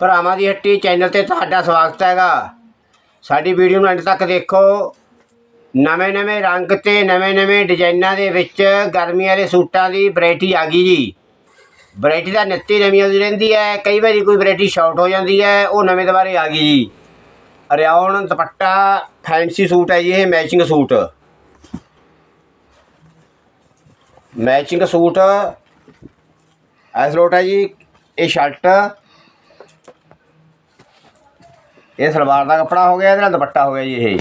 ਭਰਾਵਾਂ ਦੀ ਹੱਟੀ ਚੈਨਲ ਤੇ ਤੁਹਾਡਾ ਸਵਾਗਤ ਹੈਗਾ। ਸਾਡੀ ਵੀਡੀਓ ਨੂੰ ਅੰਤ ਤੱਕ ਦੇਖੋ। ਨਵੇਂ ਨਵੇਂ ਰੰਗ ਤੇ ਨਵੇਂ ਨਵੇਂ ਡਿਜ਼ਾਈਨਾਂ ਦੇ ਵਿੱਚ ਗਰਮੀਆਂ ਵਾਲੇ ਸੂਟਾਂ ਦੀ ਵੈਰਾਈਟੀ ਆ ਗਈ ਜੀ। ਵੈਰਾਈਟੀ ਦਾ ਨਿੱਤੀ ਨਵੀਂ ਆਉਂਦੀ ਰਹਿੰਦੀ ਹੈ। ਕਈ ਵਾਰੀ ਕੋਈ ਵੈਰਾਈਟੀ ਸ਼ਾਰਟ ਹੋ ਜਾਂਦੀ ਹੈ, ਉਹ ਨਵੇਂ ਦੁਬਾਰੇ ਆ ਗਈ ਜੀ। ਰਿਆਉਣ ਦੁਪੱਟਾ ਫੈਂਸੀ ਸੂਟ ਹੈ ਜੀ, ਇਹ matching suit. Matching suit. S ਲੋਟ ਹੈ ਜੀ, ਇਹ ਸ਼ਰਟ ਇਹ ਸਲਵਾਰ ਦਾ ਕੱਪੜਾ ਹੋ ਗਿਆ, ਇਹਦੇ ਨਾਲ ਦੁਪੱਟਾ ਹੋ ਗਿਆ ਜੀ ਇਹ।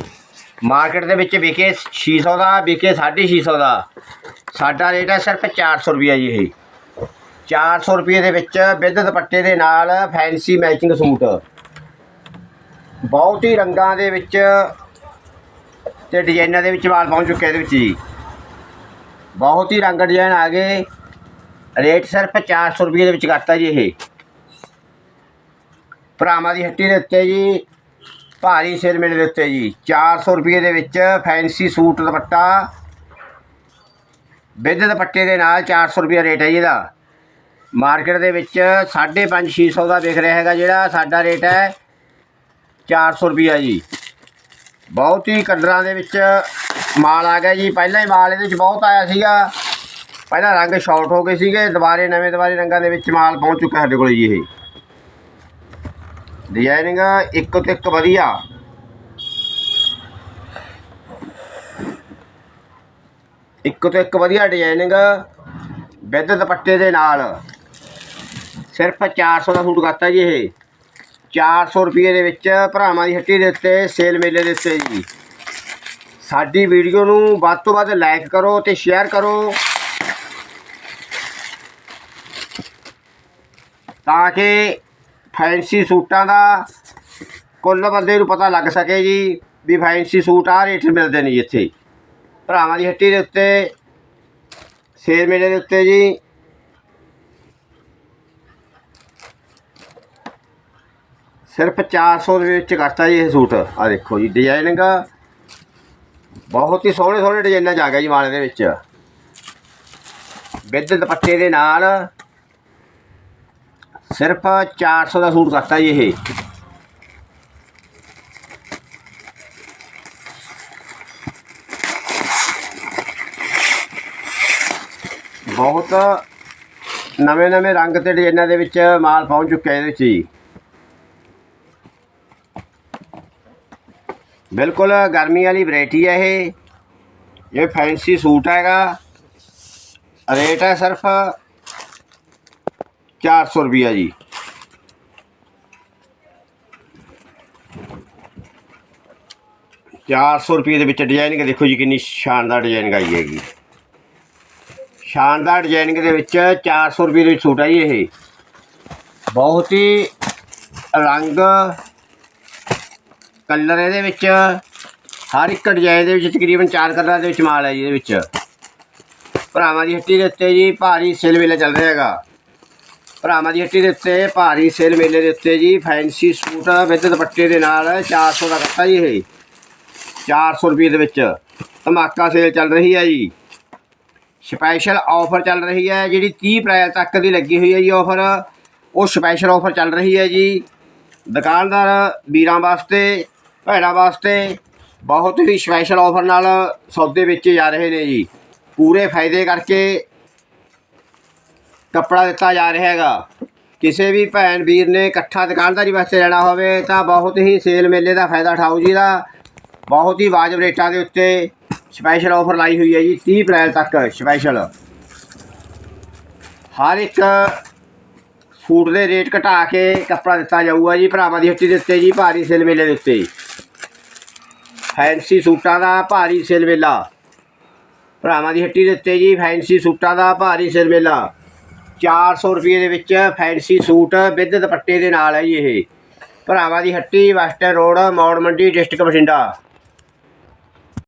ਮਾਰਕੀਟ ਦੇ ਵਿੱਚ ਵਿਕੇ 600 ਦਾ, ਵਿਕੇ 650 ਦਾ। ਸਾਡਾ ਰੇਟ ਹੈ ਸਿਰਫ 400 ਰੁਪਏ ਜੀ ਇਹ। 400 ਰੁਪਏ ਦੇ ਵਿੱਚ ਵਿਦ ਦੁਪੱਟੇ ਦੇ ਨਾਲ ਫੈਂਸੀ ਮੈਚਿੰਗ ਸੂਟ। ਬਹੁਤ ਹੀ ਰੰਗਾਂ ਦੇ ਵਿੱਚ ਤੇ ਡਿਜ਼ਾਈਨਾਂ ਦੇ ਵਿੱਚ ਵਾਲ ਪਹੁੰਚ ਚੁੱਕਿਆ ਇਹਦੇ ਵਿੱਚ ਜੀ। ਬਹੁਤ ਹੀ ਰੰਗ ਡਿਜ਼ਾਈਨ ਆ ਗਏ। ਰੇਟ ਸਿਰਫ 400 ਰੁਪਏ ਦੇ ਵਿੱਚ ਕਰਤਾ ਜੀ ਇਹ। ਭਰਾਵਾਂ ਦੀ ਹੱਟੀ ਦੇ ਉੱਤੇ ਜੀ, ਭਾਰੀ ਸਿਰ ਮੇਲੇ ਦੇ ਉੱਤੇ ਜੀ। 400 ਰੁਪਏ ਦੇ ਵਿੱਚ ਫੈਂਸੀ ਸੂਟ ਦੁਪੱਟਾ, ਵਿਦ ਦੁਪੱਟੇ ਦੇ ਨਾਲ 400 ਰੁਪਏ ਰੇਟ ਹੈ ਜੀ ਇਹਦਾ। ਮਾਰਕੀਟ ਦੇ ਵਿੱਚ 5.5 600 ਦਾ ਵਿਕ ਰਿਹਾ ਹੈਗਾ ਜਿਹੜਾ, ਸਾਡਾ ਰੇਟ ਹੈ 400 ਰੁਪਿਆ ਜੀ। ਬਹੁਤ ਹੀ ਕਲਰਾਂ ਦੇ ਵਿੱਚ ਮਾਲ ਆ ਗਿਆ ਜੀ। ਪਹਿਲਾਂ ਹੀ ਮਾਲ ਇਹਦੇ ਵਿੱਚ ਬਹੁਤ ਆਇਆ ਸੀਗਾ। ਪਹਿਲਾਂ ਰੰਗ ਸ਼ਾਰਟ ਹੋ ਗਏ ਸੀਗੇ। ਦੁਬਾਰੇ, ਨਵੇਂ ਦੁਬਾਰੇ ਰੰਗਾਂ ਦੇ ਵਿੱਚ ਮਾਲ ਪਹੁੰਚ ਚੁੱਕਾ ਸਾਡੇ ਕੋਲ ਜੀ ਇਹ। ਡਿਜ਼ਾਈਨਿੰਗ ਇੱਕ ਤੋਂ ਇੱਕ ਵਧੀਆ। ਇੱਕ ਤੋਂ ਇੱਕ ਵਧੀਆ ਡਿਜ਼ਾਈਨਿੰਗ ਵਿਦ ਦੁਪੱਟੇ ਦੇ ਨਾਲ। ਸਿਰਫ 400 ਦਾ ਸੂਟ ਕਰਤਾ ਜੀ ਇਹ। 400 ਰੁਪਏ ਦੇ ਵਿੱਚ ਭਰਾਵਾਂ ਦੀ ਹੱਟੀ ਦੇ ਉੱਤੇ ਸੇਲ ਮੇਲੇ ਦੇ ਉੱਤੇ ਜੀ। ਸਾਡੀ ਵੀਡੀਓ ਨੂੰ ਵੱਧ ਤੋਂ ਵੱਧ ਲਾਈਕ ਕਰੋ ਤੇ ਸ਼ੇਅਰ ਕਰੋ। ਤਾਂ ਕਿ ਫੈਂਸੀ ਸੂਟਾਂ ਦਾ ਕੁੱਲ ਬੰਦੇ ਨੂੰ ਪਤਾ ਲੱਗ ਸਕੇ ਜੀ ਵੀ ਫੈਂਸੀ ਸੂਟ ਆ ਰੇਟ ਮਿਲਦੇ ਨੇ ਜੀ ਇੱਥੇ। ਭਰਾਵਾਂ ਦੀ ਹੱਟੀ ਦੇ ਉੱਤੇ, ਸੇਰ ਮੇਲੇ ਦੇ ਉੱਤੇ ਜੀ। ਸਿਰਫ 400 ਦੇ ਵਿੱਚ ਕਰਤਾ ਜੀ ਇਹ ਸੂਟ। ਆ ਦੇਖੋ ਜੀ ਡਿਜ਼ਾਈਨਿੰਗ ਬਹੁਤ ਹੀ ਸੋਹਣੇ ਸੋਹਣੇ ਡਿਜ਼ਾਈਨਾਂ ਚ ਆ ਗਿਆ ਜੀ ਮਾਲੇ ਦੇ ਵਿੱਚ। ਵਿਦ ਦੁਪੱਟੇ ਦੇ ਨਾਲ ਸਿਰਫ 400 ਦਾ ਸੂਟ ਕਰਤਾ ਜੀ ਇਹ। ਬਹੁਤ ਨਵੇਂ ਨਵੇਂ ਰੰਗ ਤੇ ਡਿਜ਼ਾਈਨਾਂ ਦੇ ਵਿੱਚ ਮਾਲ ਪਹੁੰਚ ਚੁੱਕਿਆ ਇਹਦੇ ਵਿੱਚ ਜੀ। ਬਿਲਕੁਲ ਗਰਮੀ ਵਾਲੀ ਵੈਰਾਈਟੀ ਹੈ ਇਹ। ਇਹ ਫੈਂਸੀ ਸੂਟ ਹੈਗਾ। ਰੇਟ ਹੈ ਸਿਰਫ 400 ਰੁਪਿਆ ਜੀ। ਚਾਰ ਸੌ ਰੁਪਏ ਦੇ ਵਿੱਚ ਡਿਜ਼ਾਈਨਿੰਗ ਦੇਖੋ ਜੀ ਕਿੰਨੀ ਸ਼ਾਨਦਾਰ ਡਿਜ਼ਾਈਨਿੰਗ ਆਈ ਹੈਗੀ। ਸ਼ਾਨਦਾਰ ਡਿਜ਼ਾਈਨਿੰਗ ਦੇ ਵਿੱਚ 400 ਰੁਪਏ ਦੇ ਵਿੱਚ ਸੂਟ ਹੈ ਜੀ ਇਹ। ਬਹੁਤ ਹੀ ਰੰਗ, ਕਲਰ ਇਹਦੇ ਵਿੱਚ, ਹਰ ਇੱਕ ਡਿਜ਼ਾਈਨ ਦੇ ਵਿੱਚ ਤਕਰੀਬਨ 4 ਕਲਰਾਂ ਦੇ ਵਿੱਚ ਮਾਲ ਹੈ ਜੀ ਇਹਦੇ ਵਿੱਚ। ਭਰਾਵਾਂ ਦੀ ਹੱਟੀ ਦੇ ਉੱਤੇ ਜੀ ਭਾਰੀ ਸੇਲ ਵੇਲੇ ਚੱਲ ਰਿਹਾ ਹੈਗਾ। ਭਰਾਵਾਂ ਦੀ ਹੱਟੀ ਦੇ ਉੱਤੇ, ਭਾਰੀ ਸੇਲ ਮੇਲੇ ਦੇ ਉੱਤੇ ਜੀ, ਫੈਂਸੀ ਸੂਟ ਵਿਦ ਦੁਪੱਟੇ ਦੇ ਨਾਲ 400 ਦਾ ਕੱਟਾ ਜੀ ਇਹ। 400 ਰੁਪਏ ਦੇ ਵਿੱਚ ਧਮਾਕਾ ਸੇਲ ਚੱਲ ਰਹੀ ਹੈ ਜੀ। ਸਪੈਸ਼ਲ ਆਫਰ ਚੱਲ ਰਹੀ ਹੈ, ਜਿਹੜੀ 30 ਅਪ੍ਰੈਲ ਤੱਕ ਦੀ ਲੱਗੀ ਹੋਈ ਹੈ ਜੀ ਆਫਰ, ਉਹ ਸਪੈਸ਼ਲ ਆਫਰ ਚੱਲ ਰਹੀ ਹੈ ਜੀ। ਦੁਕਾਨਦਾਰ ਵੀਰਾਂ ਵਾਸਤੇ, ਭੈਣਾਂ ਵਾਸਤੇ ਬਹੁਤ ਹੀ ਸਪੈਸ਼ਲ ਆਫਰ ਨਾਲ ਸੌਦੇ ਵਿੱਚ ਜਾ ਰਹੇ ਨੇ ਜੀ। ਪੂਰੇ ਫਾਇਦੇ ਕਰਕੇ ਕੱਪੜਾ ਦਿੱਤਾ ਜਾ ਰਿਹਾ ਹੈਗਾ। ਕਿਸੇ ਵੀ ਭੈਣ ਵੀਰ ਨੇ ਇਕੱਠਾ ਦੁਕਾਨਦਾਰੀ ਵਾਸਤੇ ਲੈਣਾ ਹੋਵੇ ਤਾਂ ਬਹੁਤ ਹੀ ਸੇਲ ਮੇਲੇ ਦਾ ਫਾਇਦਾ ਉਠਾਓ ਜੀ ਦਾ। ਬਹੁਤ ਹੀ ਵਾਜਬ ਰੇਟਾਂ ਦੇ ਉੱਤੇ ਸਪੈਸ਼ਲ ਆਫਰ ਲਾਈ ਹੋਈ ਹੈ ਜੀ 30 ਅਪ੍ਰੈਲ ਤੱਕ ਸਪੈਸ਼ਲ ਹਰ ਇੱਕ ਸੂਟ ਦੇ ਰੇਟ ਘਟਾ ਕੇ ਕੱਪੜਾ ਦਿੱਤਾ ਜਾਊਗਾ ਜੀ, ਭਰਾਵਾਂ ਦੀ ਹੱਟੀ ਦੇ ਉੱਤੇ ਜੀ, ਭਾਰੀ ਸੇਲ ਮੇਲੇ ਦੇ ਉੱਤੇ। ਫੈਂਸੀ ਸੂਟਾਂ ਦਾ ਭਾਰੀ ਸੇਲ ਮੇਲਾ। ਭਰਾਵਾਂ ਦੀ ਹੱਟੀ ਦੇ ਉੱਤੇ ਜੀ, ਫੈਂਸੀ ਸੂਟਾਂ ਦਾ ਭਾਰੀ ਸੇਲ ਮੇਲਾ। 400 ਰੁਪਏ ਦੇ ਵਿੱਚ ਫੈਂਸੀ ਸੂਟ ਵਿਦ ਦੁਪੱਟੇ ਦੇ ਨਾਲ ਹੈ ਜੀ ਇਹ। ਭਰਾਵਾਂ ਦੀ ਹੱਟੀ, western road, Maur Mandi, district Bathinda.